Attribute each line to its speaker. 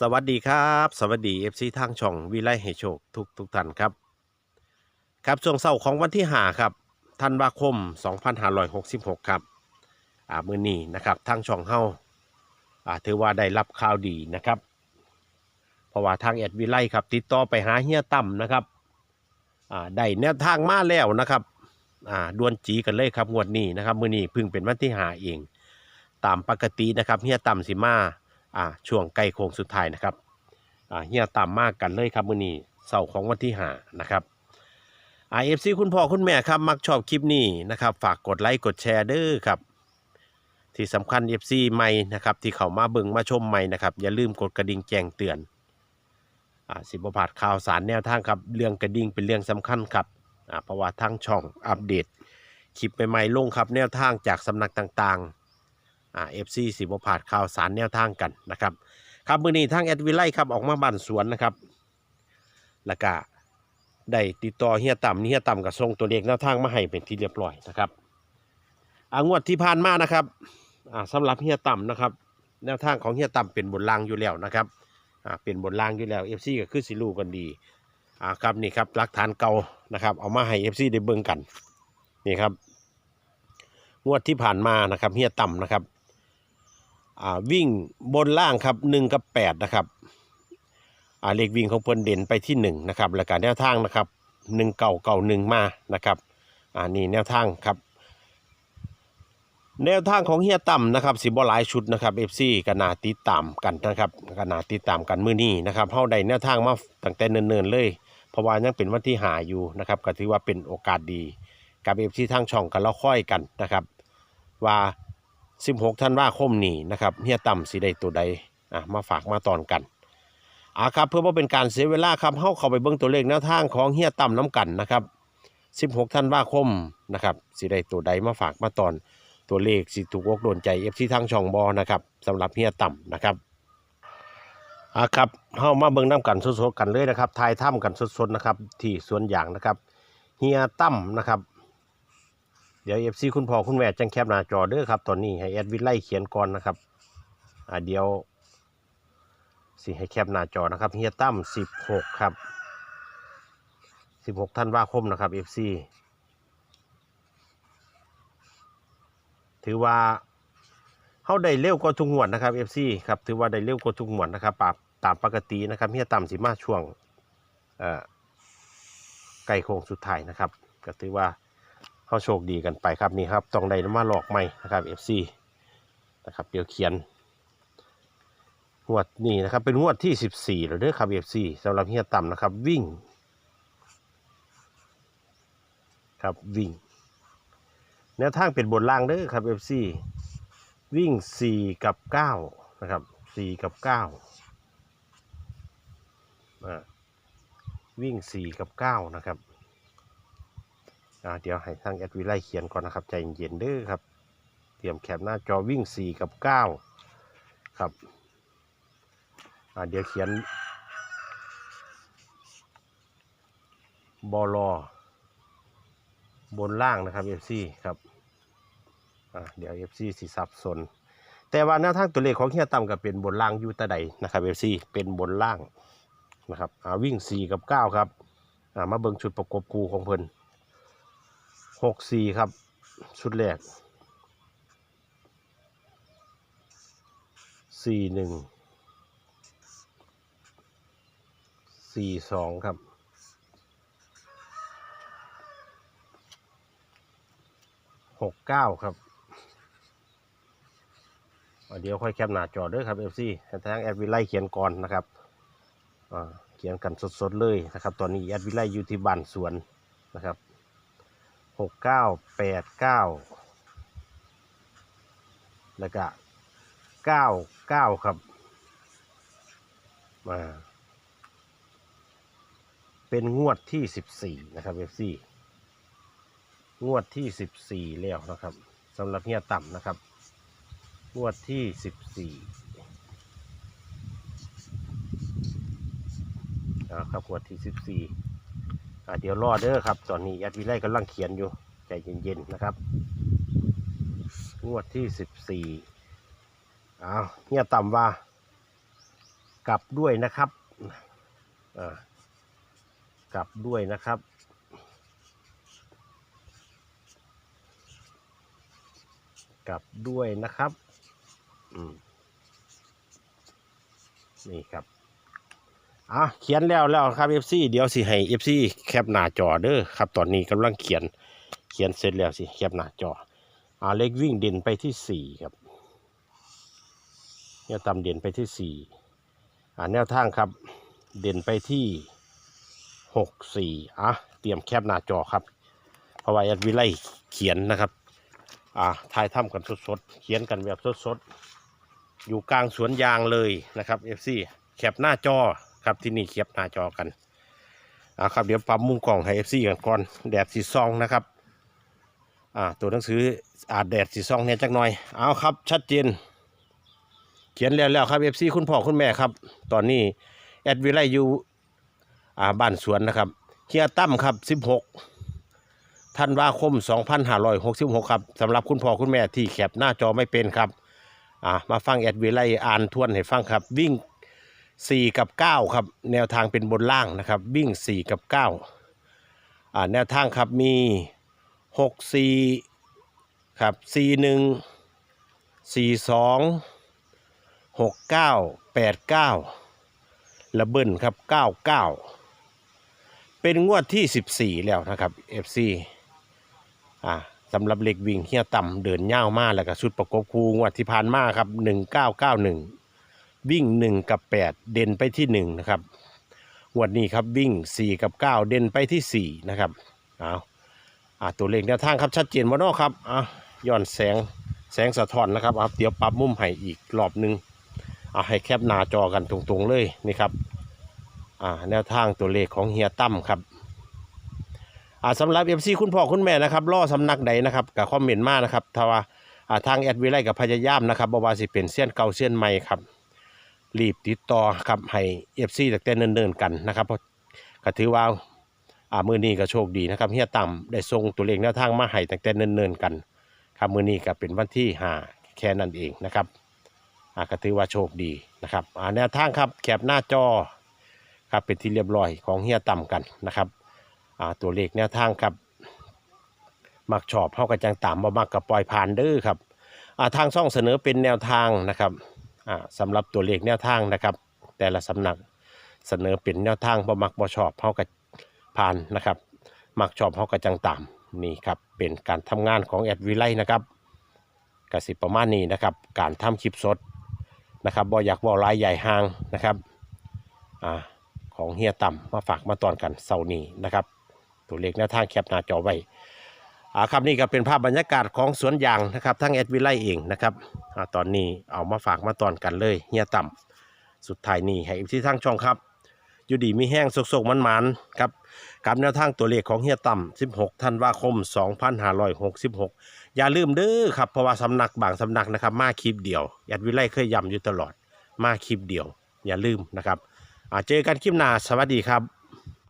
Speaker 1: สวัสดีครับ สวัสดี FC ทางช่องวิไลให้โชคทุกทุกท่านครับ ครับช่วงเสาร์ของวันที่5ครับธันวาคม 2566 ครับอ่ามือนี้นะครับทางช่องเฮาอ่าถือว่าได้รับข่าวดีนะครับ เพราะว่าทางแอดวิไลครับติดต่อไปหาเฮียตั้มนะครับอ่าได้แนวทางมาแล้วนะครับอ่าดวนจีกันเลยครับงวดนี้นะครับมือนี้เพิ่งเป็นวันที่5เอง ตามปกตินะครับเฮียตั้มสิมา อ่าช่วงใกล้โค้งสุดท้ายนะครับอ่าเฮียตามมากกันเลยครับมื้อนี้เสาร์ของวันที่หานะครับไอเอฟซีคุณพ่อคุณแม่ครับ มักชอบคลิปนี้นะครับ ฝากกดไลค์กดแชร์เด้อครับ ที่สำคัญ FC ใหม่นะครับที่เขามาเบิงมาชมใหม่นะครับ อย่าลืมกดกระดิ่งแจ้งเตือนอ่าสิบพาดข่าวสารแนวทางครับ เรื่องกระดิ่งเป็นเรื่องสำคัญครับอ่าเพราะว่าทั้งช่องอัปเดตคลิปใหม่ๆลงครับ แนวทางจากสำนักต่างๆ อ่าเอฟซีสิบพลาดข่าวสารแนวทางกันนะครับครับมือนี้ทางแอดวิไลครับออกมาบ้านสวนนะครับแล้วก็ได้ติดต่อเฮียต่ำเฮียต่ำกับทรงตัวเลขแนวทางมาให้เป็นที่เรียบร้อยนะครับอางวดที่ผ่านมานะครับอ่าสำหรับเฮียต่ำนะครับ แนวทางของเฮียต่ำเป็นบนล่างอยู่แล้วนะครับเป็นบนล่างอยู่แล้วเอฟซีก็คือสิลูกันดีครับนี่ครับหลักฐานเก่านะครับเอามาให้เอฟซีได้เบิ่งกันนี่ครับงวดที่ผ่านมานะครับเฮียต่ำนะครับ วิ่งบนล่างครับหนึ่งกับแปดนะครับอ่าเลขวิ่งของเพิ่นเด่นไปที่หนึ่งนะครับแล้วก็แนวทางนะครับหนึ่งเก่าเก่าหนึ่งมานะครับอ่านี่แนวทางครับ แนวทางของเฮียต่ำนะครับสิบหลายชุดนะครับเอฟซีกนาติดตามกันนะครับกนาติดตามกันมื้อนี้นะครับเฮาได้แนวทางมาตั้งแต่เนิ่นๆเลย เพราะว่ายังเป็นวันที่หาอยู่นะครับก็ถือว่าเป็นโอกาสดีกับเอฟซีทางช่องกันแล้วค่อยกันนะครับ ว่า 16ธันวาคมนี้นะครับเฮียต่ำสีใดตัวใดอะมาฝากมาตอนกันอ่าครับเพื่อว่าเป็นการเสียเวลาครับเข้าเข้าไปเบิ่งตัวเลขแนวทางของเฮียต่ำน้ำกันนะครับ16ธันวาคมนะครับสีใดตัวใดมาฝากมาตอนตัวเลขสิถูกอกโดนใจเอฟซีทางช่องบอนะครับสำหรับเฮียต่ำนะครับอ่าครับเข้ามาเบิ่งน้ำกันสดๆกันเลยนะครับทายถ้ำกันสดๆนะครับที่สวนยางนะครับเฮียต่ำนะครับ เดี๋ยวเอฟซีคุณพ่อคุณแม่จังแคปหน้าจอเด้อครับตอนนี้ให้แอดวิไล่เขียนก่อนนะครับอ่าเดี๋ยวสิให้แคปหน้าจอนะครับเฮียตั้มสิบหกครับสิบหกธันว่าคมนะครับเอฟซีถือว่าเขาได้เร็วกว่าทุกงวดนะครับเอฟซีครับถือว่าได้เร็วกว่าทุกงวดนะครับปรับตามปกตินะครับเฮียตั้มสิมาช่วงเอ่อใกลโค้งสุดท้ายนะครับก็ถือว่า เขาโชคดีกันไปครับนี่ครับต้องได้มาหลอกใหม่นะครับ FC นะครับเดี๋ยวเขียนงวดนี้นะครับเป็นงวดที่ 14แล้วเด้อครับ FC สำหรับเฮียต่ำนะครับวิ่ง ครับวิ่งแนวทางเป็นบนล่างเด้อครับ FC วิ่ง 4 กับ 9 นะครับ 4 กับ9อ่าวิ่ง 4 กับ 9 นะครับ เดี๋ยวให้ทางแอดวิไลเขียนก่อนนะครับ ใจเย็นๆเด้อครับ เตรียมแคปหน้าจอวิ่ง 4 กับ 9 ครับเดี๋ยวเขียนบอลอบนล่างนะครับ FC ครับเดี๋ยว FC สิสับสน แต่ว่าแนวทางตัวเลขของเฮียต่ำกับเป็นบนล่างอยู่ตะใดนะครับ FC เป็นบนล่างนะครับวิ่ง 4 กับ 9 ครับมาเบิ่งชุดประกบคูของเพิ่น หกสี่ครับ ชุดแรกสี่หนึ่งสี่สองครับหกเก้าครับเดี๋ยวค่อยแคปหน้าจอด้วยครับเอฟซีทางแอดวิไลเขียนก่อนนะครับเขียนกันสดๆเลยนะครับ ตอนนี้แอดวิไลอยู่ที่บ้านสวนนะครับ หกเก้าแปดเก้าแล้วก็เก้าเก้าครับมาเป็นงวดที่สิบสี่นะครับเอฟซีงวดที่สิบสี่แล้วนะครับสำหรับเฮียต่ำนะครับ งวดที่สิบสี่ครับงวดที่สิบสี่ เดี๋ยวรอเด้อครับ ตอนนี้แอดวิไลกำลังเขียนอยู่ใจเย็นๆนะครับงวดที่สิบสี่อ้าวเฮียต่ำว่า กลับด้วยนะครับกลับด้วยนะครับกลับด้วยนะครับ อืม นี่ครับ อะเขียนแล้วแล้วครับ FC เดี๋ยวสิให้ FC แคปหน้าจอเด้อครับ ตอนนี้กำลังเขียนเขียนเสร็จแล้วสิแคปหน้าจออ่าเลขวิ่งเด่นไปที่สี่ครับเนี่ยตำเด่นไปที่สี่อ่าแนวทางครับเด่นไปที่หกสี่อะเตรียมแคปหน้าจอครับเพราะว่าแอดวิไลเขียนนะครับอ่าทายถ้ำกันสดๆเขียนกันแบบสดๆอยู่กลางสวนยางเลยนะครับ FC แคปหน้าจอ ครับที่นี่แคปหน้าจอกันอ่าครับเดี๋ยวปรับมุมกล้องให้ FC กันก่อนแดดสีซองนะครับอ่าตัวหนังสืออาจแดดสีซองเนี่ยจักหน่อยเอาครับชัดเจน เขียนแล้วแล้วครับ FC คุณพ่อคุณแม่ครับ ตอนนี้แอดวิไลอยู่อ่าบ้านสวนนะครับเฮียตั้มครับ16ธันวาคม 2566 ครับสำหรับคุณพ่อคุณแม่ที่แคปหน้าจอไม่เป็นครับ อ่ามาฟังแอดวิไลอ่านทวนให้ฟังครับ วิ่ง 4 กับ 9 ครับ แนวทางเป็นบนล่างนะครับ วิ่ง 4 กับ 9 อ่า แนวทางครับมี 6 4 ครับ 4 1 4 2 6 9 8 9 ระเบิดครับ 9 9 เป็นงวดที่ 14 แล้วนะครับ FC อ่าสำหรับเหล็กวิ่งเฮียต่ำเดินย่าวมากแล้วก็ชุดประกบคูงวดที่ผ่านมาครับ 1991 วิ่ง 1 กับ 8 เด่นไปที่ 1 นะครับงวดนี้ครับวิ่ง 4 กับ 9 เด่นไปที่ 4 นะครับเอาอ่าตัวเลขแนวทางครับชัดเจนบ่นอกครับอะย้อนแสงแสงสะท้อนนะครับเอาเดี๋ยวปรับมุมให้อีกรอบหนึงเอาให้แคปหน้าจอกันตรงๆเลยนี่ครับอ่าแนวทางตัวเลขของเฮียตั้มครับอ่าสำหรับเอฟซีคุณพ่อคุณแม่นะครับล่อสำนักใดนะครับกับคอมเมนต์มานะครับถ้าว่าอ่าทางแอดวิไลกับพยายามนะครับบ่ว่าสิเป็นเส้ยนเก่าเส้ยนใหม่ครับ รีบติดต่อครับให้เอฟซีตั้งแต่เนิ่นๆกันนะครับเพราะก็ถือว่าอ่ามือนี้ก็โชคดีนะครับเฮียต่ำได้ส่งตัวเลขแนวทางมาให้ตั้งแต่เนิ่นๆกันครับมือนี้ก็เป็นวันที่ห้าแค่นั้นเองนะครับอ่าก็ถือว่าโชคดีนะครับอ่าแนวทางครับแคปหน้าจอครับเป็นที่เรียบร้อยของเฮียต่ำกันนะครับอ่าตัวเลขแนวทางครับมักชอบเข้ากันจังตามบ่มักกับปล่อยผ่านเด้อครับอ่าทางช่องเสนอเป็นแนวทางนะครับ สำหรับตัวเลขแนวทางนะครับ แต่ละสำนักเสนอเป็นแนวทางบ่มักบ่ชอบเขากันผ่านนะครับ มักชอบเขากันจังตามนี่ครับเป็นการทำงานของแอดวิไลนะครับกสิประมาณนี้นะครับ การทำคลิปสดนะครับบ่อยากบอกรายใหญ่ห่างนะครับอ่าของเฮียต่ำมาฝากมาตอนกันเสาร์นี้นะครับ ตัวเลขหน้าทางแคปหน้าจอไว้ อ่าครับนี่ก็เป็นภาพบรรยากาศของสวนยางนะครับทั้งแอดวิไลเองนะครับอ่าตอนนี้เอามาฝากมาตอนกันเลยเฮียต่ำสุดท้ายนี้ให้ที่ทางช่องครับ อยู่ดีมีแห้งสกๆมันๆครับกับแนวทางตัวเลขของเฮียต่ำ16ธันวาคม 2566 อย่าลืมเด้อครับเพราะว่าสำนักบางสำนักนะครับ มาคลิปเดียวแอดวิไลเคยย้ำอยู่ตลอด มาคลิปเดียว อย่าลืมนะครับอ่าเจอกันคลิปหน้าสวัสดีครับ